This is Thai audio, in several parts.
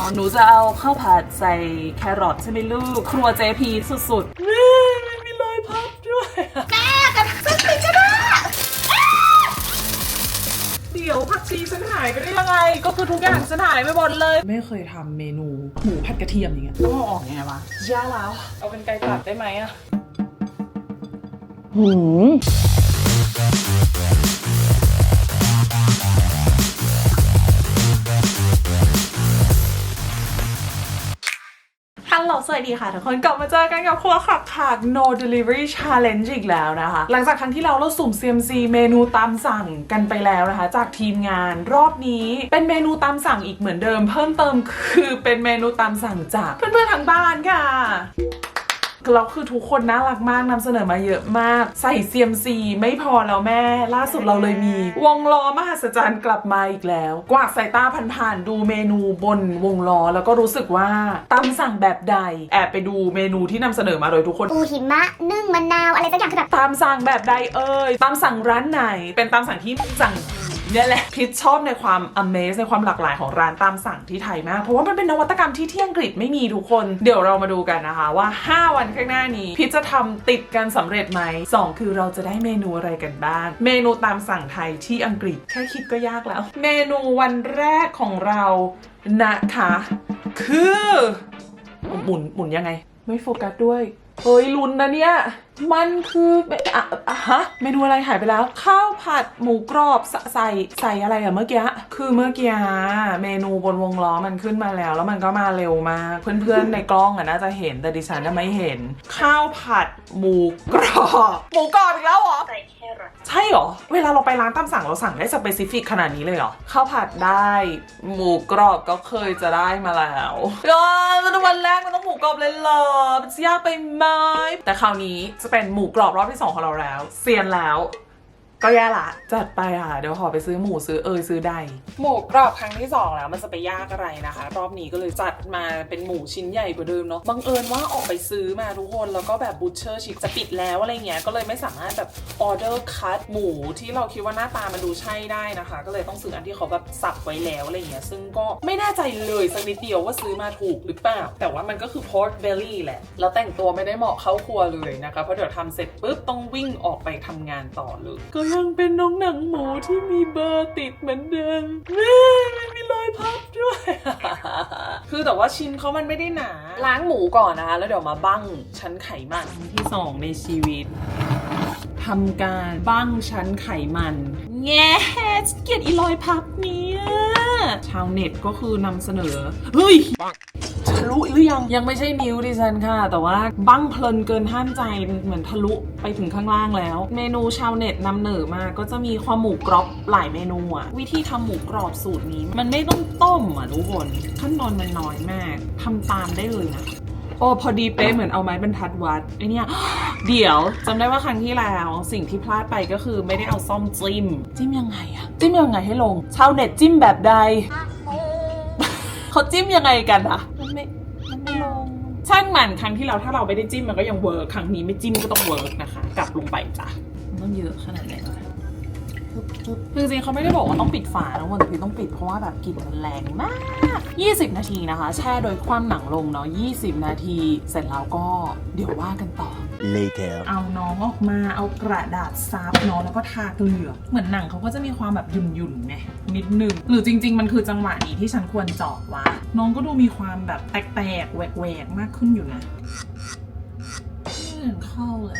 อ๋อหนูจะเอาข้าวผัดใส่แครอทใช่ไหมลูก ครัวเจพีสุดๆนี่มันมีรอยพับด้วยแม่กับซุปติก็ได้เดี๋ยวผักชีฉันหายไปได้ยังไง ก็คือทุกอย่างฉันหายไปหมดเลย ไม่เคยทำเมนูหมูผัดกระเทียมอย่างเงี้ยต้องเอาออกยังไงวะย่าแล้ว เอาเป็นไกลตัดได้ไหมอะหืม ลโหลสวัสดีค่ะ ทุกคนกลับมาเจอกันกับครัวขักขาก no delivery challenge อีกแล้วนะคะ หลังจากครั้งที่เราเราสุ่ม CMC เมนูตามสั่งกันไปแล้วนะคะ จากทีมงานรอบนี้เป็นเมนูตามสั่งอีกเหมือนเดิม เพิ่มเติมคือเป็นเมนูตามสั่งจากเพื่อนๆทางบ้านค่ะ แล้วคือทุกคนน่ารักมากนำเสนอมาเยอะมาก ใส่ CMC ไม่พอแล้วแม่ ล่าสุดเราเลยมี วงล้อมหัศจรรย์กลับมาอีกแล้ว กวาดสายตาผ่านๆดูเมนูบนวงล้อแล้วก็รู้สึกว่าตามสั่งแบบใด แอบไปดูเมนูที่นำเสนอมาโดยทุกคนปูหิมะนึ่งมะนาวอะไรสักอย่างคือแบบตามสั่งแบบใดเอ่ยตามสั่งร้านไหน เป็นตามสั่งที่สั่ง เนี่ยแหละพิชชอบในความ amaze ในความหลากหลายของร้านตามสั่งที่ไทยมาก เพราะว่ามันเป็นนวัตกรรมที่ที่อังกฤษไม่มีทุกคน เดี๋ยวเรามาดูกันนะคะว่า 5 วันข้างหน้านี้ พิชจะทำติดกันสำเร็จไหม 2 คือเราจะได้เมนูอะไรกันบ้าง เมนูตามสั่งไทยที่อังกฤษแค่คิดก็ยากแล้ว เมนูวันแรกของเรานะคะ คือหมุนหมุนยังไง ไม่โฟกัสด้วยเฮ้ยลุ้นนะเนี่ย มันคืออะอะฮะเมนูอะไรหายไปแล้ว ข้าวผัดหมูกรอบใสใส่ใส่อะไรอะเมื่อกี้คือเมื่อกี้เมนูบนวงล้อมันขึ้นมาแล้ว แล้วมันก็มาเร็วมากเพื่อนๆในกล้องอะน่าจะเห็นแต่ดิฉันน่ะไม่เห็น ข้าวผัดหมูกรอบหมูกรอบอีกแล้วเหรอใส่แครอทใช่เหรอเวลาเราไปร้านตามสั่งเราสั่งได้สเปซิฟิกขนาดนี้เลยเหรอข้าวผัดได้ หมูกรอบก็เคยจะได้มาแล้วยอดมันวันแรกมันต้องหมูกรอบเลยเหรอมันจะยากไปไหมแต่คราวนี้จะเป็นหมูกรอบรอบที่สองของเราแล้ว เซียนแล้ว ก็แย่ละ จัดไปค่ะ เดี๋ยวขอไปซื้อหมูซื้อเอยซื้อใด หมูกรอบครั้งที่สองแล้วมันจะไปยากอะไรนะคะ รอบนี้ก็เลยจัดมาเป็นหมูชิ้นใหญ่กว่าเดิมเนาะบังเอิญว่าออกไปซื้อมาทุกคน แล้วก็แบบบูชเชอร์ชิคจะปิดแล้วอะไรเงี้ยก็เลยไม่สามารถแบบออเดอร์คัตหมูที่เราคิดว่าหน้าตามันดูใช่ได้นะคะ ก็เลยต้องซื้ออันที่เขาแบบสับไว้แล้วอะไรเงี้ยซึ่งก็ไม่แน่ใจเลยสักนิดเดียวว่าซื้อมาถูกหรือเปล่าแต่ว่ามันก็คือ pork belly แหละแล้วแต่งตัวไม่ได้เหมาะเข้าครัวเลยนะคะเพราะเดี๋ยวทำเสร็จปุ๊บต้องวิ่งออกไปทำงานต่อเลยก็ยังเป็นน้องหนังหมูที่มีเบอร์ติดเหมือนเดิมแม่มันมีรอยพับด้วย คือแต่ว่าชิ้นเขามันไม่ได้หนา ล้างหมูก่อนนะคะ แล้วเดี๋ยวมาบั้งชั้นไขมันที่สองในชีวิต ทำการบั้งชั้นไขมันแง่เกลียดอีรอยพับเนี้ยชาวเน็ตก็คือนำเสนอ เฮ้ยทะลุหรือยังยังไม่ใช่นิ้วดิฉันค่ะ แต่ว่าบั้งเพลินเกินห้ามใจเหมือนทะลุไปถึงข้างล่างแล้ว เมนูชาวเน็ตนำเหนอมาก็จะมีความหมูกรอบหลายเมนูอะวิธีทำหมูกรอบสูตรนี้ มันไม่ต้องต้มอะทุกคนขั้นตอนมันน้อยมากทำตามได้เลยนะโอ้พอดีเป๊ะเหมือนเอาไม้บรรทัดวัดไอเนี่ย เดี๋ยวจำได้ว่าครั้งที่แล้วสิ่งที่พลาดไปก็คือไม่ได้เอาซ่อมจิ้ม จิ้มยังไงอะจิ้มยังไงให้ลงชาวเน็ตจิ้มแบบใด เขาจิ้มยังไงกันอะมันไม่มันไม่ลงช่างมันครั้งที่เราถ้าเราไม่ได้จิ้มมันก็ยังเวิร์กครั้งนี้ไม่จิ้มก็ต้องเวิร์กนะคะ กลับลงไปจ้ะมันต้องเยอะขนาดไหน วะคือจริงๆเขาไม่ได้บอกว่าต้องปิดฝานะวันแต่พี่ต้องปิดเพราะว่าแบบกลิ่นมันแรงมาก 20 นาทีนะคะ แช่โดยความหนังลงเนาะ 20 นาที เสร็จแล้วก็เดี๋ยวว่ากันต่อ Later. เอาน้องออกมาเอากระดาษซับน้องแล้วก็ทาเกลือ เหมือนหนังเขาก็จะมีความแบบหยุ่นๆไงนิดนึง หรือจริง ๆ มันคือจังหวะนี้ที่ฉันควรเจาะวะน้องก็ดูมีความแบบแตกๆแหวกๆมากขึ้นอยู่นะไม่เห็นเข้าเลย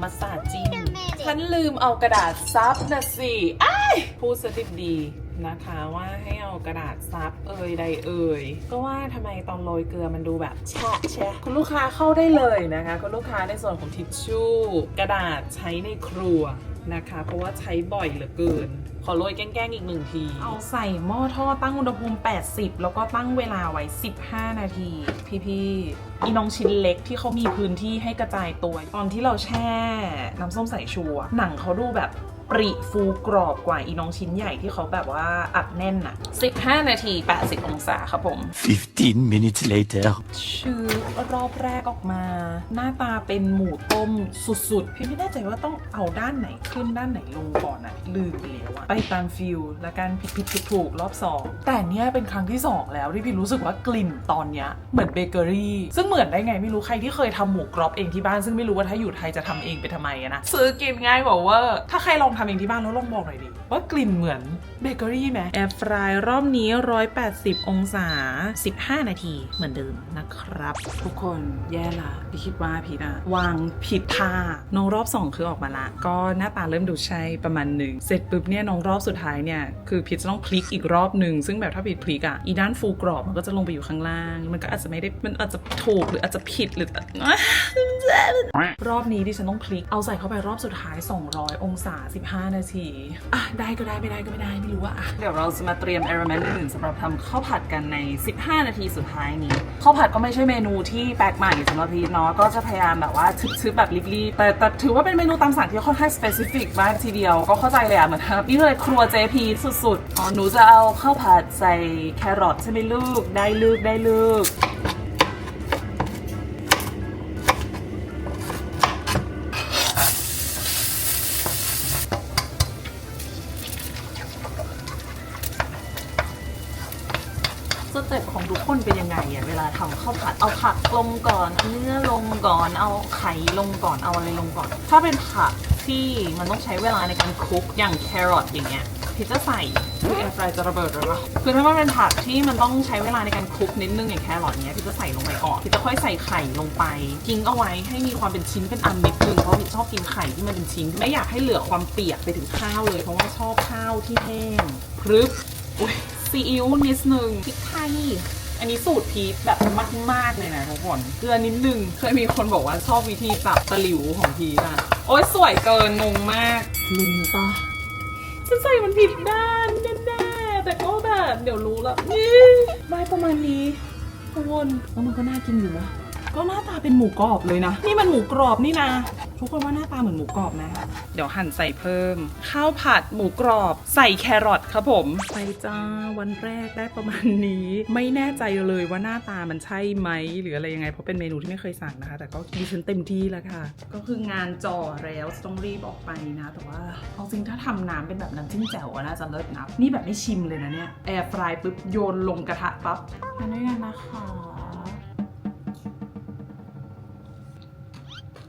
มาสาจิ้ม ฉันลืมเอากระดาษซับนะสิอ้พูดสติดีนะคะว่าให้เอากระดาษซับเอ่ยใดเอ่ยก็ว่าทำไมตอนโรยเกลือมันดูแบบแฉะแฉะคุณลูกค้าเข้าได้เลยนะคะคุณลูกค้าในส่วนของทิชชู่ กระดาษใช้ในครัวนะคะ เพราะว่าใช้บ่อยเหลือเกิน ขอโรยแกล้งๆอีกหนึ่งที เอาใส่หม้อทอดตั้งอุณหภูมิ 80 แล้วก็ตั้งเวลาไว้ 15 นาที พี่ๆอีน้องชิ้นเล็กที่เขามีพื้นที่ให้กระจายตัว ตอนที่เราแช่น้ำส้มสายชูหนังเขาดูแบบ ปริฟูกรอบกว่าอีน้องชิ้นใหญ่ที่เขาแบบว่าอัดแน่นอะ15 นาที 80 องศาครับผม 15 minutes later. ชื่อรอบแรกออกมา หน้าตาเป็นหมูต้มสุดๆ พี่ไม่แน่ใจว่าต้องเอาด้านไหนขึ้นด้านไหนลงก่อนอะลืมไปแล้วอะไปตามฟิลและการผิดผิดถูกถูกๆรอบสองแต่เนี้ยเป็นครั้งที่สองแล้วที่พี่รู้สึกว่ากลิ่นตอนเนี้ยเหมือนเบเกอรี่ซึ่งเหมือนได้ไงไม่รู้ใครที่เคยทำหมูกรอบเองที่บ้านซึ่งไม่รู้ว่าถ้าอยู่ไทยจะทำเองไปทำไมอะนะซื้อกินง่ายบอกว่า ถ้าใครลองททำเองที่บ้านแล้วลองบอกหน่อยดิว่ากลิ่นเหมือน เบเกอรี่ไหมแอร์ฟรายรอบนี้ 180 องศา 15 นาทีเหมือนเดิมนะครับ ทุกคนแย่ละพี่คิดว่าพี่อะวางผิดท่าน้องรอบ 2 คือออกมาละ ก็หน้าตาเริ่มดูใช่ประมาณหนึ่งเสร็จปุ๊บเนี่ยน้องรอบสุดท้ายเนี่ยคือพี่จะต้องพลิกอีกรอบหนึ่งซึ่งแบบถ้าผิดพลิกอะอีด้านฟูกรอบมันก็จะลงไปอยู่ข้างล่าง มันก็อาจจะไม่ได้มันอาจจะถูกหรืออาจจะผิดหรือรอบนี้ดิฉันต้องพลิกเอาใส่เข้าไปรอบสุดท้าย 200 องศา 15 นาทีอะได้ก็ได้ไม่ได้ก็ไม่ได้รู้ว่าอะเดี๋ยวเราจะมาเตรียม element อื่นสำหรับทำข้าวผัดกันใน 15 นาทีสุดท้ายนี้ข้าวผัดก็ไม่ใช่เมนูที่แปลกใหม่สำหรับพีทเนาะก็จะพยายามแบบว่าชึบๆแบบรีบๆแต่แต่ถือว่าเป็นเมนูตามสั่งที่ค่อนข้าง specific มากทีเดียวก็เข้าใจเลยอะเหมือนนี่เลยครัวเจพีสุดๆอ๋อหนูจะเอาข้าวผัดใส่แครอทใช่ไหมลูกได้ลูกได้ลูก ของทุกคนเป็นยังไงอะเวลาทำข้าวผัดเอาผักลงก่อนเอาเนื้อลงก่อนเอาไข่ลงก่อนเอาอะไรลงก่อน ถ้าเป็นผักที่มันต้องใช้เวลาในการคลุกอย่างแครอทอย่างเงี้ยพี่จะใส่คือแอร์ฟรายจะระเบิดหรือเปล่าคือถ้ามันเป็นผักที่มันต้องใช้เวลาในการคลุกนิดนึงอย่างแครอทเนี้ยพี่จะใส่ลงไปก่อนพี่จะค่อยใส่ไข่ลงไปทิ้งเอาไว้ให้มีความเป็นชิ้นเป็นอันนิดนึงเพราะพี่ชอบกินไข่ที่มันเป็นชิ้น ไม่อยากให้เหลือความเปียกไปถึงข้าวเลยเพราะว่าชอบข้าวที่แห้งพรึบอุ๊ยซีอิ๊วนิดนึงพริกไทย อันนี้สูตรพีชแบบมากๆเลยนะทุกคนเกลือนิดนึงเคยมีคนบอกว่าชอบวิธีปรับตะหลิวของพีชอะโอ๊ยสวยเกินงงมากลุ้นปะฉันใส่มันผิดด้านแน่ๆแต่ก็แบบเดี๋ยวรู้ละนี่ได้ประมาณนี้ทุกคนแล้วมันก็น่ากินอยู่นะก็หน้าตาเป็นหมูกรอบเลยนะ นี่มันหมูกรอบนี่นะ ทุกคนว่าหน้าตาเหมือนหมูกรอบนะเดี๋ยวหั่นใส่เพิ่ม ข้าวผัดหมูกรอบ ใส่แครอทครับผม ไปจ้าวันแรกได้ประมาณนี้ ไม่แน่ใจเลยว่าหน้าตามันใช่ไหม หรืออะไรยังไง เพราะเป็นเมนูที่ไม่เคยสั่งนะคะ แต่ก็ดิฉันเต็มที่แล้วค่ะ ก็คืองานจ่อแล้วต้องรีบออกไปนะ แต่ว่าเอาจริงถ้าทำน้ำเป็นแบบน้ำจิ้มแจ่วอะน่าจะเลิศนะนี่แบบไม่ชิมเลยนะเนี่ยแอร์ฟรายปุ๊บโยนลงกระทะปั๊บอันนี้นะคะ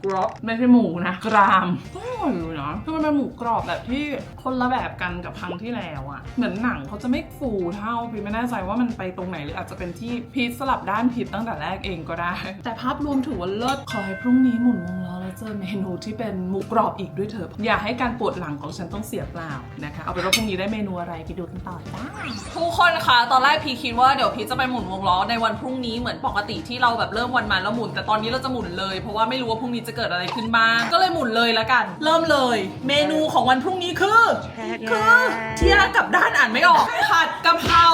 กรอบไม่ใช่หมูนะ กรามก็อร่อยอยู่นะคือมันเป็นหมูกรอบแบบที่คนละแบบกันกับครั้งที่แล้วอะเหมือนหนังเขาจะไม่ฟูเท่าพี่ไม่แน่ใจว่ามันไปตรงไหนหรืออาจจะเป็นที่พีชสลับด้านผิดตั้งแต่แรกเองก็ได้ แต่ภาพรวมถือว่าเลิศขอให้พรุ่งนี้หมุนวงล้อแล้ว เจอเมนูที่เป็นหมูกรอบอีกด้วยเถอะอย่าให้การปวดหลังของฉันต้องเสียเปล่านะคะ เอาเป็นว่าพรุ่งนี้ได้เมนูอะไรไปดูกันต่อจ้าทุกคนคะตอนแรกพีคิดว่าเดี๋ยวพีจะไปหมุนวงล้อในวันพรุ่งนี้เหมือนปกติที่เราแบบเริ่มวันมาแล้วหมุน แต่ตอนนี้เราจะหมุนเลยเพราะว่าไม่รู้ว่าพรุ่งนี้จะเกิดอะไรขึ้นบ้างก็เลยหมุนเลยละกัน เริ่มเลย เมนูของวันพรุ่งนี้คือคือเทียกลับด้านอ่านไม่ออกผัดกะเพรา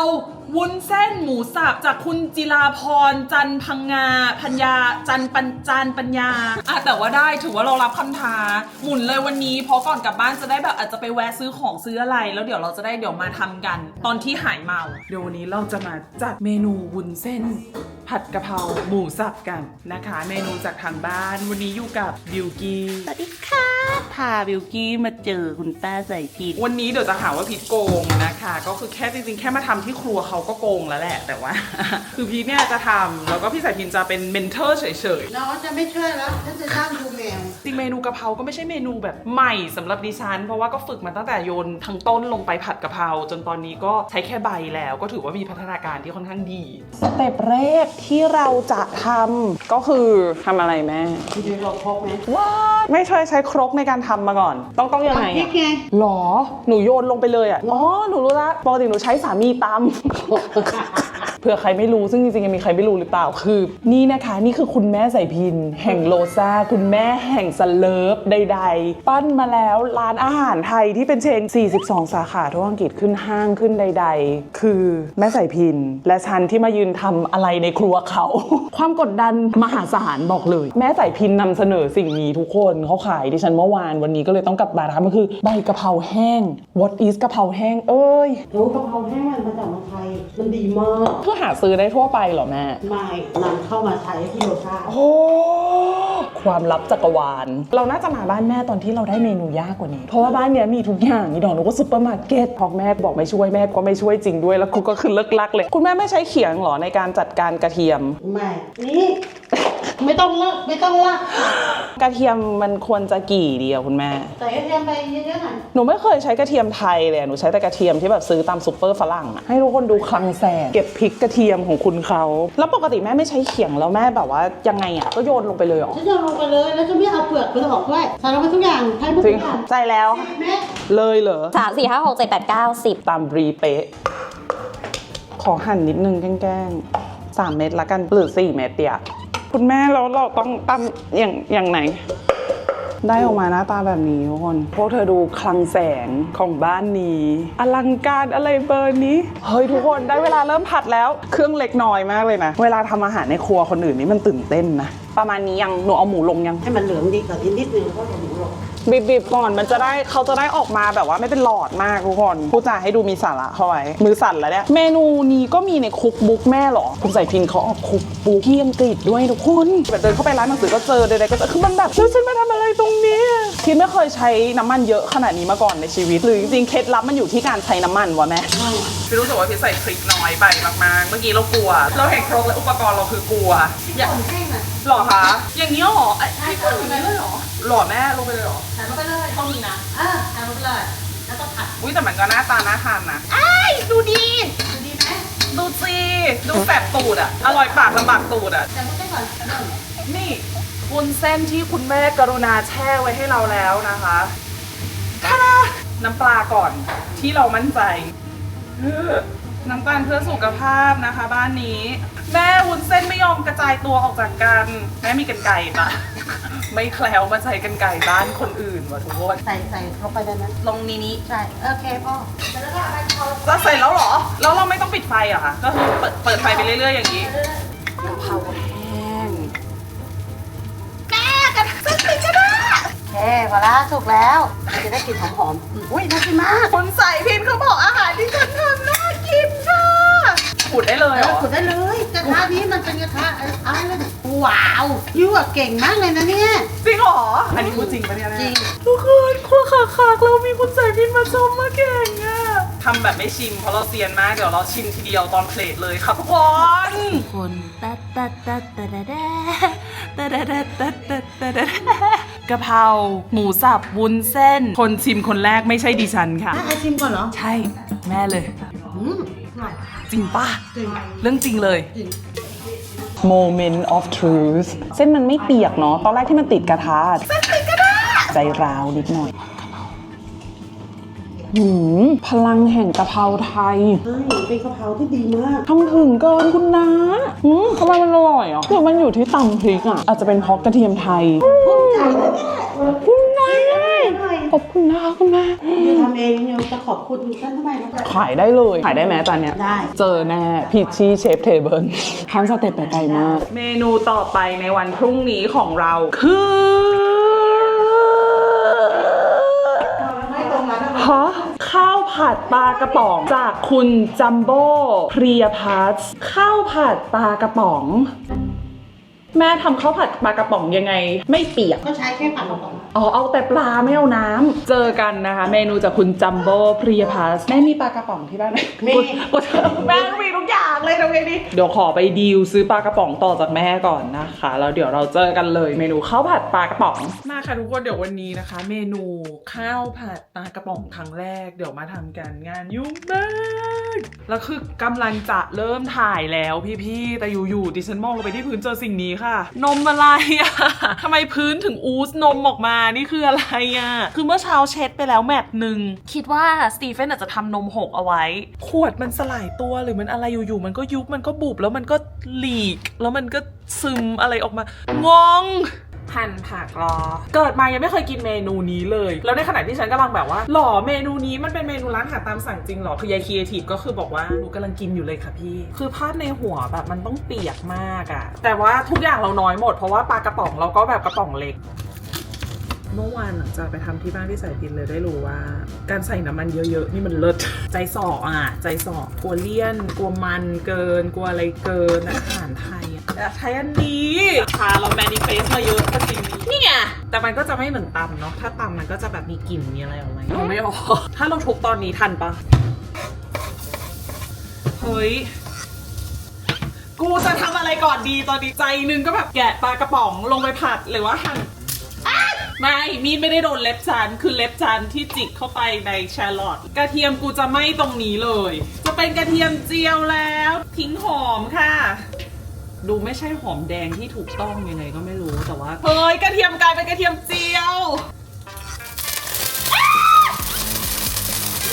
วุ้นเส้นหมูสับจากคุณจิราพรจันพังงาพัญญาจันปัญจานปัญญาอะแต่ว่าได้ถือว่าเรารับคำท้าหมุนเลยวันนี้ เพราะก่อนกลับบ้านจะได้แบบอาจจะไปแวะซื้อของซื้ออะไร แล้วเดี๋ยวเราจะได้เดี๋ยวมาทำกัน ตอนที่หายเมา เดี๋ยววันนี้เราจะมาจัดเมนูวุ้นเส้น ผัดกะเพราหมูสับกันนะคะ เมนูจากทางบ้านวันนี้อยู่กับบิวกี้ สวัสดีค่ะาบิวกี้มาเจอคุณป้าใส่ผิด วันนี้เดี๋ยวจะหาว่าพีทโกงนะคะ ก็คือแค่จริงๆ แค่มาทำที่ครัวเขาก็โกงแล้วแหละ แต่ว่า คือพีทเนี่ยจะทำแล้วก็พี่สายพินจะเป็นเมนเทอร์เฉยๆน้องจะไม่ช่วยแล้วฉันจะสร้างดูแมวจริงเมนูกะเพราก็ไม่ใช่เมนูแบบใหม่สำหรับดิฉัน เพราะว่าก็ฝึกมาตั้งแต่โยนทั้งต้นลงไปผัดกะเพราจนตอนนี้ก็ใช้แค่ใบแล้ว ก็ถือว่ามีพัฒนาการที่ค่อนข้างดี สเต็ปแรกที่เราจะทำก็คือทำอะไรแม่คุณจะรอครบไหมว้าไม่เคยใช้ครกในการทำมาก่อน ต้องต้องยังไงพริอะกไงหรอ หนูโยนลงไปเลยอะอ๋อ หนูรู้ละปกติหนูใช้สามีตำ เผื่อใครไม่รู้ซึ่งจริงๆยังมีใครไม่รู้หรือเปล่าคือ นี่นะคะนี่คือคุณแม่ใสายพิน แห่งโลซาคุณแม่แห่งสเลิฟใด ๆ ปั้นมาแล้วร้านอาหารไทยที่เป็นเชน 42 สาขาทั่วอังกฤษขึ้นห้างขึ้นใด ๆ คือแม่ใสายพิน และฉันที่มายืนทำอะไรในครัวเขา ความกดดันมหาศาลบอกเลย แม่ใสายพินนำเสนอสิ่งนี้ทุกคนเขาขายดิฉันเมื่อวานวันนี้ก็เลยต้องกลับมานะคะมันคือใบกะเพราแห้ง what is กะเพราแห้งเอ้ยรู้กะเพราแห้งมันมาจากเมืองไทยมันดีมาก เพื่อหาซื้อได้ทั่วไปเหรอแม่ ไม่นำเข้ามาใช้ที่โรซ่า โอ้ ความลับจักรวาล เราน่าจะมาบ้านแม่ตอนที่เราได้เมนูยากกว่านี้ เพราะว่าบ้านเนี้ยมีทุกอย่าง มีดอกนกก็ซุปเปอร์มาร์เก็ตพอแม่บอกไม่ช่วยแม่ก็ไม่ช่วยจริงด้วย แล้วกูก็คือเลิกลักเลย คุณแม่ไม่ใช้เขียงเหรอในการจัดการกระเทียม ไม่ นี่ ไม่ต้องเลิกไม่ต้องละกระเทียมมันควรจะกี่เดียวคุณแม่ ใส่กระเทียมไปเยอะๆหน่อยหนูไม่เคยใช้กระเทียมไทยเลยอะหนูใช้แต่กระเทียมที่แบบซื้อตามซูเปอร์ฝรั่งอะให้ทุกคนดูคลังแสงเก็บพริกกระเทียมของคุณเขา แล้วปกติแม่ไม่ใช้เขียงแล้วแม่แบบว่ายังไงอะก็โยนลงไปเลยเหรอฉันจะลงไปเลยแล้วจะไม่เอาเปลือกเปลือกออกด้วยใส่ลงไปทุกอย่างให้หมดจริทุงกอย่างใจแล้วแม่เลยเหรอ สามสี่ห้าหกเจ็ดแปดเก้าสิบตามบรีเป๊ะ ขอหั่นนิดนึงแกล้งๆสามเม็ดละกันหรือสี่เม็ดเดียว คุณแม่แล้วเราต้องตำอย่างอย่างไหน ได้ออกมาหน้าตาแบบนี้ทุกคน พวกเธอดูคลังแสงของบ้านนี้ อลังการอะไรเบอร์นี้ เฮ้ยทุกคนได้เวลาเริ่มผัดแล้ว เครื่องเล็กน้อยมากเลยนะ เวลาทำอาหารในครัวคนอื่นนี่มันตื่นเต้นนะ ประมาณนี้ยังหนูเอาหมูลงยัง ให้มันเหลืองดีกว่านิดนึงแล้วก็หมูลง บีบๆก่อนมันจะได้เขาจะได้ออกมาแบบว่าไม่เป็นหลอดมากทุกคนพูดจาให้ดูมีสาระเข้าไว้มือสั่นแล้วเนี่ยเมนูนี้ก็มีในคุกบุ๊กแม่หรอคุณใส่พินเขาออกคุกบุ๊กที่อังกฤษด้วยทุกคนแบบเดินเข้าไปร้านหนังสือก็เจอใดๆก็เจอคือมันแบบแล้วฉันมาทำอะไรตรงนี้พินไม่เคยใช้น้ำมันเยอะขนาดนี้มาก่อนในชีวิตหรือจริงๆเคล็ดลับมันอยู่ที่การใช้น้ำมันวะแม่พี่รู้สึกว่าพี่ใส่พริกน้อยไปมากๆ เมื่อกี้เรากลัว เราเห็นครกและอุปกรณ์เราคือกลัวอยากแห้งอะ หรอคะ อย่างนี้หรอไอ้พี่ก็อย่างนี้เลยหรอหรอแม่ลงไปเลยหรอใส่ลงไปเลยต้องมีนะอ่าใส่ลงไปเลย แล้วก็ผัด อุ้ยแต่มันก็หน้าตาน่าทานนะดูดี ดูดีไหมดูสิดูแสบตูดอะ อร่อยปากลำบากตูดอะแต่ไม่ใช่ก่อนหนึ่งนี่วุ้นเส้นที่คุณแม่กรุณาแช่ไว้ให้เราแล้วนะคะท่าดาน้ำปลาก่อนที่เรามั่นใจเฮ้อ น้ำตาลเพื่อสุขภาพนะคะ บ้านนี้ แม่วุ้นเส้นไม่ยอมกระจายตัวออกจากกันแม่มีกันไก่ปะไม่แคล้วมาใส่กันไก่บ้านคนอื่นว่ะทุกคนใส่ใส่ลงไปในนั้นลงนี้นี้ใช่โอเคพ่อแล้วก็เอาไปทอดจะเสร็จแล้วเหรอ แล้วเราไม่ต้องปิดไฟเหรอะคะก็คือเปิดเปิดไฟไปเรื่อยๆอย่างนี้กะเพราแห้งโอเคพอละถูกแล้วมันจะได้กลิ่นหอมๆอุ้ยน่ากินมากคนใส่พินเขาบอกอาหารที่ฉันทำน่ากินค่ะ ขุดได้เลยเอเหรออขุดได้เลยกระทะนี้มันเป็นกระทะอะไรเลยว้าวยูอะเก่งมากเลยนะเนี่ยจริงเหรอ อันนี้พูดจริงปะเนี่ยแม่จริง ทุกคนครัวขาขากเรามีคุณใส่พินมาชมมาเก่งอะทำแบบไม่ชิมเพราะเราเซียนมากเดี๋ยวเราชิมทีเดียวตอนเพลทเลยครับทุกคนคนตัดตัดตัดตัดตัดตัดตัดตัดตัดตัดตัดกะเพราหมูสับวุ้นเส้น คนชิมคนแรกไม่ใช่ดิฉันค่ะอะไอชิมก่อนเหรอ ใช่ แม่เลย อืมอร่อย จริงป่ะจริงเรื่องจริงเลยจริง Moment of truth เส้นมันไม่เปียกเนาะ ตอนแรกที่มันติดกระทะเส้นติดกระทะใจร้าวนิดหน่อยหืมพลังแห่งกะเพราไทย ใช่เป็นกะเพราที่ดีมาก ทำถึงเกินคุณนะหืมทำไมมันอร่อยอะคือมันอยู่ที่ตำพริกอะ อาจจะเป็นเพราะกระเทียมไทย ภูมิใจนะเนี่ยคุณนายหน่อย ขอบคุณนะคะคุณแม่ยูทำเองยูจะขอบคุณท่านทำไมนะขายได้เลยขายได้ไหมตอนเนี้ยได้ เจอแน่พีชีเชฟเทเบิลทำสเต็ปไปไกลมาก เมนูต่อไปในวันพรุ่งนี้ของเราคือไม่ตรงนั้นนะฮะข้าวผัดปลากระป๋องจากคุณจัมโบ้พรียพัสข้าวผัดปลากระป๋อง แม่ทำข้าวผัดปลากระป๋องยังไง ไม่เปียก ก็ใช้แค่ผัดกระป๋องอ๋อเอาแต่ปลาไม่เอาน้ำเจอกันนะคะ เมนูจากคุณจัมโบ้พรียพัสแม่มีปลากระป๋องที่บ้านไหมมีกดแม่ก็มีทุกอย่างเลยทำไงดีเดี๋ยวขอไปดีลซื้อปลากระป๋องต่อจากแม่ก่อนนะคะแล้วเดี๋ยวเราเจอกันเลยเมนูข้าวผัดปลากระป๋องมาค่ะทุกคนเดี๋ยววันนี้นะคะ เมนูข้าวผัดปลากระป๋องครั้งแรก เดี๋ยวมาทำกันงานยุ่งมาก แล้วคือกำลังจะเริ่มถ่ายแล้วพี่ๆแต่อยู่ๆดิฉันมองลงไปที่พื้นเจอสิ่งนี้ค่ะ นมอะไรอะทำไมพื้นถึงอูสนมออกมา นี่คืออะไรอะคือเมื่อเช้าเช็ดไปแล้วแมตช์หนึ่ง คิดว่าสตีเฟนอาจจะทำนมหกเอาไว้ ขวดมันสลายตัวหรือมันอะไรอยู่ๆมันก็ยุบมันก็บุบแล้วมันก็หลีก แล้วมันก็ซึมอะไรออกมางง หั่นผักรอ เกิดมายังไม่เคยกินเมนูนี้เลย แล้วในขณะที่ฉันกำลังแบบว่าหล่อเมนูนี้มันเป็นเมนูร้านอาหารตามสั่งจริงหรอคือยายครีเอทีฟก็คือบอกว่าหนูกำลังกินอยู่เลยค่ะพี่ คือภาพในหัวแบบมันต้องเปียกมากอะแต่ว่าทุกอย่างเราน้อยหมดเพราะว่าปลากระป๋องเราก็แบบกระป๋องเล็ก เมื่อวานหลังจากไปทำที่บ้านที่สายพินเลยได้รู้ว่า การใส่น้ำมันเยอะๆ นี่มันเลิศใจสออะ ใจสอกลัวเลี่ยน กลัวมันเกิน กลัวอะไรเกินอาหารไทยอะแต่ไทยอันนี้พาเราแมนิเฟสมาเยอะก็จริงนี่ไงแต่มันก็จะไม่เหมือนตำเนาะถ้าตำมันก็จะแบบมีกลิ่นมีอะไรออกมาเอาไม่ออกถ้าเราทุบตอนนี้ทันปะเฮ้ยกูจะทำอะไรก่อนดีตอนนี้ใจนึงก็แบบแกะปลากระป๋องลงไปผัดหรือว่าหั่น ไม่มีดไม่ได้โดนเล็บฉันคือเล็บฉันที่จิกเข้าไปในแชร์ลอตกระเทียมกูจะไม่ตรงนี้เลย จะเป็นกระเทียมเจียวแล้ว ทิ้งหอมค่ะ ดูไม่ใช่หอมแดงที่ถูกต้องยังไงก็ไม่รู้แต่ว่าเฮ้ยกระเทียมกลายเป็นกระเทียมเจียว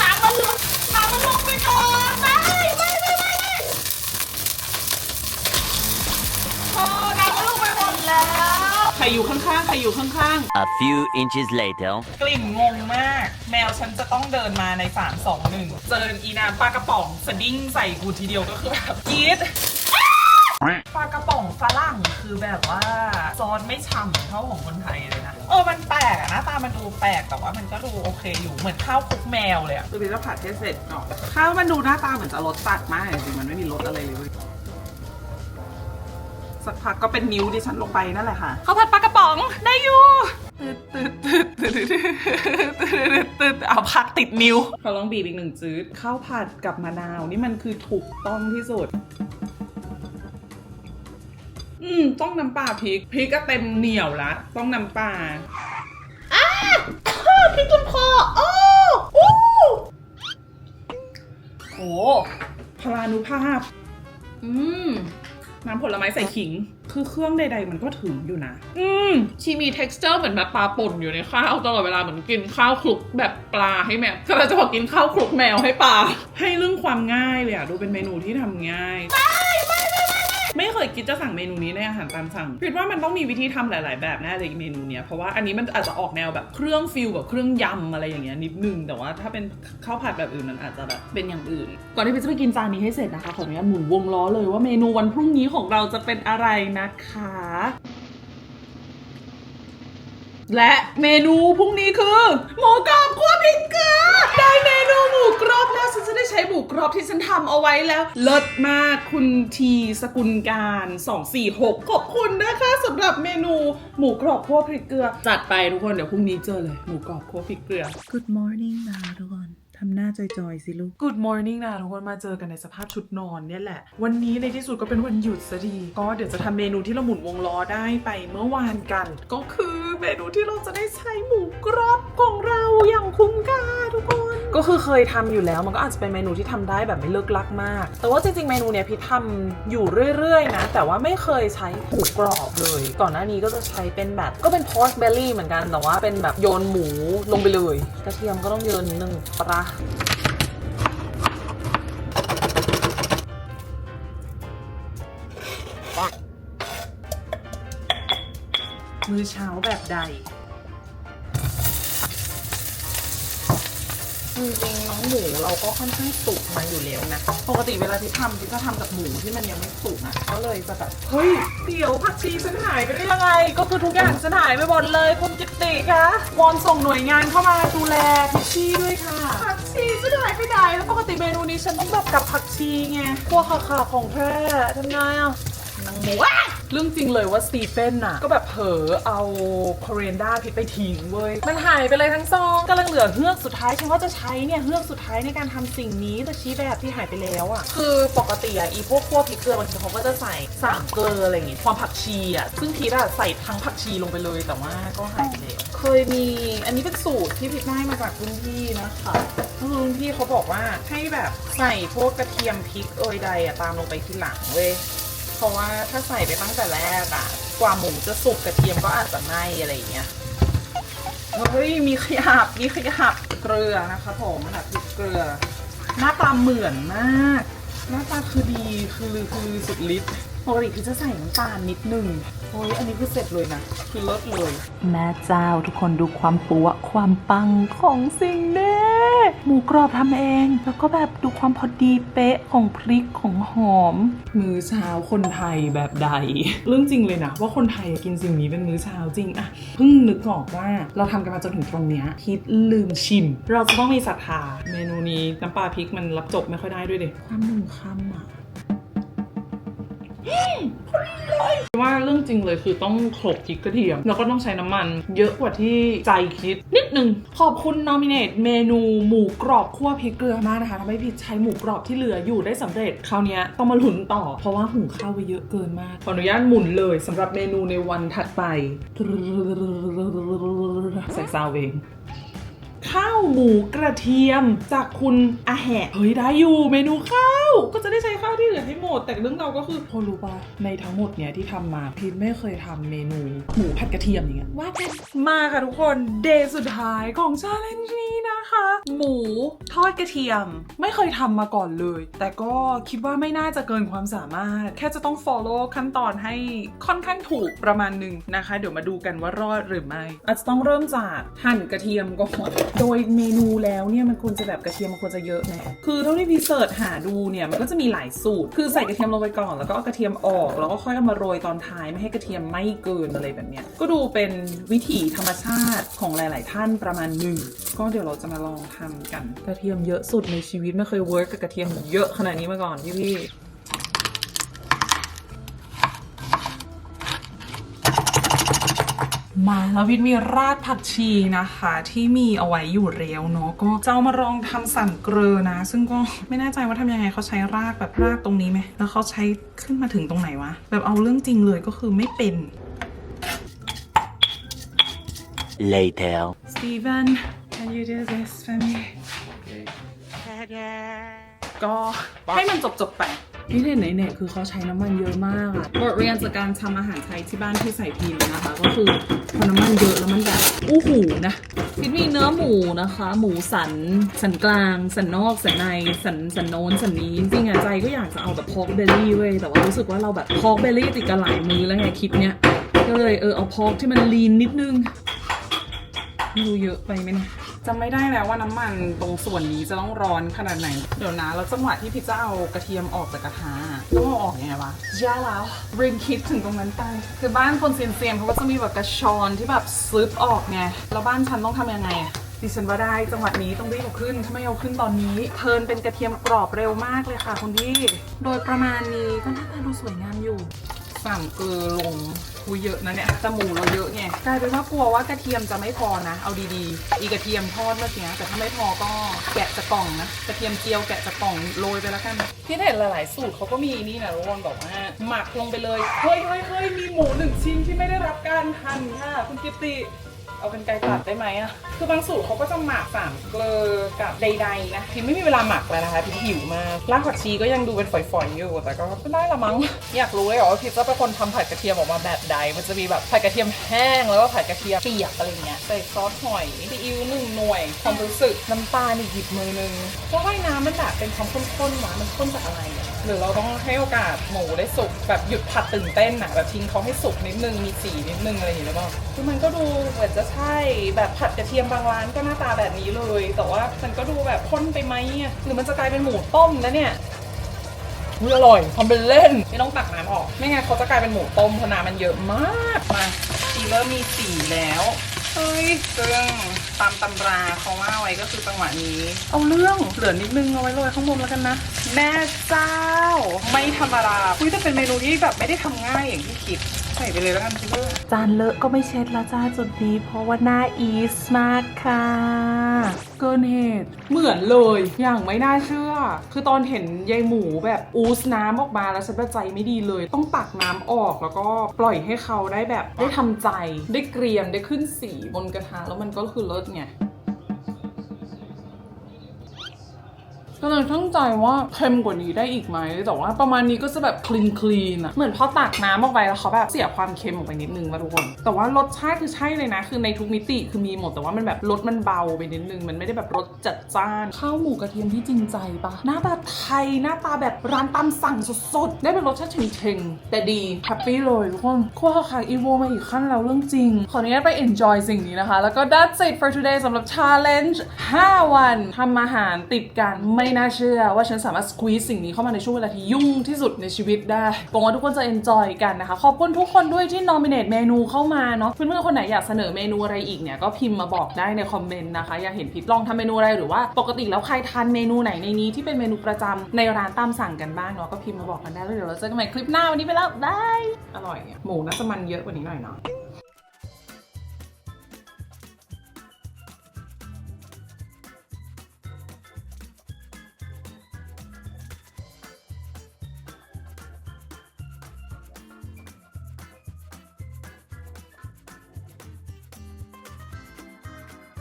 น้ำมันลงน้ำมันลงไปก่อนไม่ไม่ไม่ไม่ไม่โอ้น้ำมันลงไปหมดแล้ว ใครอยู่ข้างๆ ใครอยู่ข้างๆ A few inches later. กลิ่นงงมาก แมวฉันจะต้องเดินมาใน 3 2 1 เจออีน้ำปลากระป๋องสดิ้งใส่กูทีเดียวก็คือแบบกรีดปลากระป๋องฝรั่งคือแบบว่าซอสไม่ฉ่ำเท่าของคนไทยเลยนะเออมันแปลกอะหน้าตามันดูแปลกแต่ว่ามันก็ดูโอเคอยู่เหมือนข้าวคลุกแมวเลยอะ คือเป็นข้าวผัดให้เสร็จเนาะข้าวมันดูหน้าตาเหมือนจะรสตัดมากจริงๆมันไม่มีรสอะไรเลยเว้ย สักพักก็เป็นนิ้วดิฉันลงไปนั่นแหละค่ะข้าวผัดปลากระป๋องได้อยู่ตืดตืดตืดตืดตืดตืดตืดเอาผักติดนิ้วเขาลองบีบอีกหนึ่งจืดข้าวผัดกับมะนาวนี่มันคือถูกต้องที่สุด อืมต้องน้ำปลาพริกพริกก็เต็มเหนียวละ ต้องน้ำปลาอ้าพริกลำคอโอ้โอ้โหพลานุภาพ อืม น้ำผลไม้ใส่ขิง คือเครื่องใดๆมันก็ถึงอยู่นะ อืมชีมี t e x t อร์เหมือนแบบปลาป่นอยู่ในข้าวตลอดเวลาเหมือนกินข้าวคลุกแบบปลาให้แมวก็เราจะบอกกินข้าวคลุกแมวให้ปลา ให้เรื่องความง่ายเลยอะดูเป็นเมนูที่ทำง่าย ไม่เคยคิดจะสั่งเมนูนี้ในอาหารตามสั่งคิดว่ามันต้องมีวิธีทำหลาย ๆ แบบแน่เลยเมนูเนี้ยเพราะว่าอันนี้มันอาจจะออกแนวแบบเครื่องฟิลแบบเครื่องยำอะไรอย่างเงี้ยนิดนึงแต่ว่าถ้าเป็นข้าวผัดแบบอื่นมันอาจจะแบบเป็นอย่างอื่น ก่อนที่พี่จะไปกินจานนี้ให้เสร็จนะคะขออนุญาตหมุนวงล้อเลยว่าเมนูวันพรุ่งนี้ของเราจะเป็นอะไรนะคะ และเมนูพรุ่งนี้คือ หมูกรอบคั่วพริกเกลือได้เมนูหมูกรอบแล้วฉันจะได้ใช้หมูกรอบที่ฉันทำเอาไว้แล้ว เลิศมากคุณทีสกุลการ 246 ขอบคุณนะคะสำหรับเมนูหมูกรอบคั่วพริกเกลือ จัดไปทุกคนเดี๋ยวพรุ่งนี้เจอเลยหมูกรอบคั่วพริกเกลือ Good morning นะทุกคน ทำหน้าจอยๆสิลูก Good morning นะทุกคนมาเจอกันในสภาพชุดนอนเนี่ยแหละ วันนี้ในที่สุดก็เป็นวันหยุดซะดีก็เดี๋ยวจะทำเมนูที่เราหมุนวงล้อได้ไปเมื่อวานกัน ก็คือเมนูที่เราจะได้ใช้หมูกรอบของเราอย่างคุ้มค่าทุกคน ก็คือเคยทำอยู่แล้วมันก็อาจจะเป็นเมนูที่ทำได้แบบไม่เลิกลักมาก แต่ว่าจริงๆเมนูเนี้ยพี่ทำอยู่เรื่อยๆนะ แต่ว่าไม่เคยใช้หมูกรอบเลย ก่อนหน้านี้ก็จะใช้เป็นแบบก็เป็น pork belly เหมือนกันแต่ว่าเป็นแบบโยนหมูลงไปเลย กระเทียมก็ต้องโยนนิดนึงปลามื้อเช้าแบบใด จริงๆน้องหมูเราก็ค่อนข้างสุกมาอยู่แล้วนะ ปกติเวลาที่ทำที่จะทำกับหมูที่มันยังไม่สุกอะ ก็เลยจะแบบเฮ้ยเดี๋ยวผักชีฉันหายไปได้ยังไง ก็คือทุกอย่างฉันหายไปหมดเลยคุณกิตติคะวอนส่งหน่วยงานเข้ามาดูแลพิชชี่ด้วยค่ะผัก ชีฉันหายไปไหนแล้วปกติเมนูนี้ฉันต้องแบบกับผักชีไงพวกขาขาของแท้ทำไงอะนางหมูอะ เรื่องจริงเลยว่าสตีเฟนน่ะ ก็แบบเผลอเอาคอเรนด้าพิษไปทิ้งเว้ย มันหายไปเลยทั้งซองกำลังเหลือเฮือกสุดท้ายฉันว่าจะใช้เนี่ยเฮือกสุดท้ายในการทำสิ่งนี้แต่ชี้แบบที่หายไปแล้วอะ คือปกติอะอีพวกคั่วพริกเกลือบางทีเขาก็จะใส่สามเกลืออะไรอย่างงี้ความผักชีอะซึ่งพีทอะใส่ทั้งผักชีลงไปเลยแต่ว่าก็หายไปแล้ว เคยมีอันนี้เป็นสูตรที่พีทได้มาจากรุ่นพี่นะคะรุ่นพี่เขาบอกว่าให้แบบใส่พวกกระเทียมพริกเอยใดอะตามลงไปทีหลังเว้ย เพราะว่าถ้าใส่ไปตั้งแต่แรกอะกว่าหมูจะสุกกระเทียมก็อาจจะไหม้อะไรอย่างเงี้ยเฮ้ยมีขยับมีขยับเกลือนะคะผมค่ะพริกเกลือ หน้าตาเหมือนมาก หน้าตาคือดีคือคือลือสุดฤทธิ์ ปกติคือจะใส่น้ำตาลนิดนึงโอ้ยอันนี้คือเสร็จเลยนะคือเลิศเลย แม่เจ้าทุกคนดูความปัวความปังของสิ่งนี้หมูกรอบทำเอง แล้วก็แบบดูความพอดีเป๊ะของพริกของหอม มื้อเช้าคนไทยแบบใด เรื่องจริงเลยนะ ว่าคนไทยกินสิ่งนี้เป็นมื้อเช้าจริงอะเพิ่งนึกออกว่าเราทำกันมาจนถึงตรงเนี้ยคิดลืมชิม เราจะต้องมีศรัทธาเมนูนี้น้ำปลาพริกมันรับจบไม่ค่อยได้ด้วยเด็ความหนึ่งคำอะ ว่าเรื่องจริงเลยคือต้องโขลกพริกกระเทียม แล้วก็ต้องใช้น้ำมัน เยอะกว่าที่ใจคิด นิดนึง ขอบคุณนอมิเนตเมนูหมูกรอบคั่วพริกเกลือมากนะคะทำให้พี่ใช้หมูกรอบที่เหลืออยู่ได้สำเร็จ คราวนี้ต้องมาหลุนต่อ เพราะว่าหุงข้าวไปเยอะเกินมาก ขออนุญาตหมุนเลยสำหรับเมนูในวันถัดไปใส่ซาวเอง ข้าวหมูกระเทียมจากคุณอาแหะเฮ้ยได้อยู่เมนูข้าวก็จะได้ใช้ข้าวที่เหลือให้หมด แต่เรื่องเราก็คือพอรู้ป่ะในทั้งหมดเนี้ยที่ทำมาพีทไม่เคยทำเมนูหมูผัดกระเทียมอย่างเงี้ยว่ากันมาค่ะทุกคนเดย์สุดท้ายของชาเลนจ์นี้นะคะ หมูทอดกระเทียมไม่เคยทำมาก่อนเลย แต่ก็คิดว่าไม่น่าจะเกินความสามารถ แค่จะต้อง follow ขั้นตอนให้ค่อนข้างถูกประมาณหนึ่งนะคะ เดี๋ยวมาดูกันว่ารอดหรือไม่อาจจะต้องเริ่มจากหั่นกระเทียมก่อนโดยเมนูแล้วเนี่ยมันควรจะแบบกระเทียมมันควรจะเยอะไงคือเท่าที่พี่เสิร์ชหาดูเนี่ยมันก็จะมีหลายสูตร คือใส่กระเทียมลงไปก่อน แล้วก็กระเทียมออกแล้วก็ค่อยเอามาโรยตอนท้ายไม่ให้กระเทียมไม้เกินอะไรแบบเนี้ยก็ดูเป็นวิถีธรรมชาติของหลาย ๆ ท่านประมาณหนึ่งก็เดี๋ยวเราจะมาลองทำกันกระเทียมเยอะสุดในชีวิตไม่เคยเวิร์กกับกระเทียมเยอะขนาดนี้มาก่อนพี่พี่ มาแล้ววิทมีรากผักชีนะคะ ที่มีเอาไว้อยู่แล้วเนาะก็จะเอามาลองทำสั่นเกลือนะ ซึ่งก็ไม่แน่ใจว่าทำยังไงเขาใช้รากแบบรากตรงนี้ไหมแล้วเขาใช้ขึ้นมาถึงตรงไหนวะ แบบเอาเรื่องจริงเลยก็คือไม่เป็น Later. Steven can you do this for me ก็ให้มันจบจบๆไป ที่เห็นในเน็ตคือเขาใช้น้ำมันเยอะมากอะบทเรียนจากการทำอาหารไทยที่บ้านที่ใส่พิมพ์นะคะ ก็คือพอน้ำมันเยอะแล้วมันแบบอู้หูนะพิมมีเนื้อหมูนะคะ หมูสันสันกลาง สันนอก สันใน สันสันโน้นสันนี้จริงอะใจก็อยากจะเอาแบบพอกเบลลี่เว้ยแต่ว่ารู้สึกว่าเราแบบพอกเบลลี่ติดกันหลายมือแล้วไงคลิปเนี้ยก็เลยเออเอาพอกที่มันลีนนิดนึงไม่รู้เยอะไปไหมเนี่ย จำไม่ได้แล้วว่าน้ำมันตรงส่วนนี้จะต้องร้อนขนาดไหน เดี๋ยวนะแล้วจังหวะที่พี่เจ้าเอากระเทียมออกจากกระทะต้องเอาออกยังไงวะย่าแล้วริมคิดถึงตรงนั้นไปคือบ้านคนเซียนๆเขาก็จะมีแบบกระชอนที่แบบซึบออกไงแล้วบ้านฉันต้องทำยังไงดิฉันว่าได้จังหวะนี้ต้องรีบเอาขึ้นถ้าไม่เอาขึ้นตอนนี้ เพลินเป็นกระเทียมกรอบเร็วมากเลยค่ะคุณพี่ โดยประมาณนี้ก็น้าตาดูสวยงามอยู่ สั่งเกลือลง คุยเยอะนะเนี่ยแต่หมูเราเยอะไงกลายเป็นว่ากลัวว่ากระเทียมจะไม่พอนะ เอาดีๆ อีกระเทียมทอดเมื่อกี้แต่ถ้าไม่พอก็แกะจะกล่องนะกระเทียมเจียวแกะจะกล่องโรยไปแล้วกันที่เห็นหลายๆสูตรเขาก็มีนี่นะทุกคนบอกว่าหมักลงไปเลยเฮ้ยเฮ้ยเฮ้ยมีหมูหนึ่งชิ้นที่ไม่ได้รับการหั่นค่ะคุณกิตติ เอากันไกลตัดได้ไหมอะคือบางสูตรเขาก็จะหมักสามเกลือกับใดๆนะพิมไม่มีเวลาหมักแล้วนะคะพิมหิวมากรากผักชีก็ยังดูเป็นฝอยๆอยู่ แต่ก็ไม่ได้ละมั้ง อยากรู้เลยเหรอว่าพิมจะเป็นคนทำผัดกระเทียมออกมาแบบใด มันจะมีแบบผัดกระเทียมแห้งแล้วก็ผัดกระเทียมเปียกอะไรเงี้ย ใส่ซอสหอยซีอิ๊วหนึ่งหน่วย ความรู้สึกน้ำตาลอีกหยิบมือหนึงเพราะว่าน้ำมันแบบเป็นความข้นๆหวานมันข้นจากอะไรอะ หรือเราต้องให้โอกาสหมูได้สุกแบบหยุดผัดตื่นเต้นอะแบบทิ้งเขาให้สุกนิดนึงมีสีนิดนึงอะไรอย่างเงี้ยหรือเปล่าคือมันก็ดูเหมือนจะใช่แบบผัดกระเทียมบางร้านก็หน้าตาแบบนี้เลย แต่ว่ามันก็ดูแบบข้นไปไหมอะหรือมันจะกลายเป็นหมูต้มแล้วเนี่ยอุ๊ยอร่อยทำเป็นเล่น ไม่ต้องตักน้ำออก ไม่งั้นเขาจะกลายเป็นหมูต้มเพราะน้ำมันเยอะมากมาสีเริ่มมีสีแล้ว เฮ้ยซึ่งตามตำราเขาว่าไว้ก็คือจังหวะนี้ เอาเรื่องเหลือนิดนึงเอาไว้โรยข้างบนแล้วกันนะ แม่เจ้า ไม่ธรรมดาอุ้ยแต่เป็นเมนูที่แบบไม่ได้ทำง่ายอย่างที่คิด ใส่ไปเลยแล้วกันพี่เบอจานเลอะก็ไม่เช็ดแล้วจ้าจุดนี้ เพราะว่าหน้าอีสมากค่ะ เกินเหตุเหมือนเลยอย่างไม่น่าเชื่อ คือตอนเห็นยายหมูแบบอูสน้ำออกมาแล้วฉันแบบใจไม่ดีเลย ต้องตักน้ำออกแล้วก็ปล่อยให้เขาได้แบบได้ทำใจได้เกรียมได้ขึ้นสีบนกระทะแล้วมันก็คือเลิศไง ก็เลยตั้งใจว่าเค็มกว่านี้ได้อีกไหมแต่ว่าประมาณนี้ก็จะแบบคลีนคลีนอะเหมือนพอตักน้ำออกไปแล้วเขาแบบเสียความเค็มออกไปนิดนึงมาทุกคน แต่ว่ารสชาติคือใช่เลยนะ คือในทุกมิติคือมีหมดแต่ว่ามันแบบรสมันเบาไปนิดนึง มันไม่ได้แบบรสจัดจ้านข้าวหมูกระเทียมที่จริงใจปะหน้าตาไทยหน้าตาแบบร้านตามสั่งสดๆได้เป็นรสชาติเชงๆแต่ดีแฮปปี้เลยทุกคนคั่วค่ะอีโวมาอีกขั้นแล้วเรื่องจริงขออนุญาตไป enjoy สิ่งนี้นะคะ แล้วก็ that's it for today สำหรับ challenge 5 วันทำอาหารติดกันไม่น่าเชื่อว่าฉันสามารถ squeeze สิ่งนี้เข้ามาในช่วงเวลาที่ยุ่งที่สุดในชีวิตได้หวังว่าทุกคนจะ enjoy กันนะคะ ขอบคุณทุกคนด้วยที่ nominate เมนูเข้ามาเนาะเพื่อนๆคนไหนอยากเสนอเมนูอะไรอีกเนี่ยก็พิมพ์มาบอกได้ในคอมเมนต์นะคะ อยากเห็นพิทลองทำเมนูอะไรหรือว่าปกติแล้วใครทานเมนูไหนในนี้ที่เป็นเมนูประจำในร้านตามสั่งกันบ้างเนาะก็พิมพ์มาบอกกันได้แล้วเดี๋ยวเราเจอกันใหม่คลิปหน้าวันนี้ไปแล้วบายอร่อยหมูน่าจะมันเยอะกว่านี้หน่อยเนาะ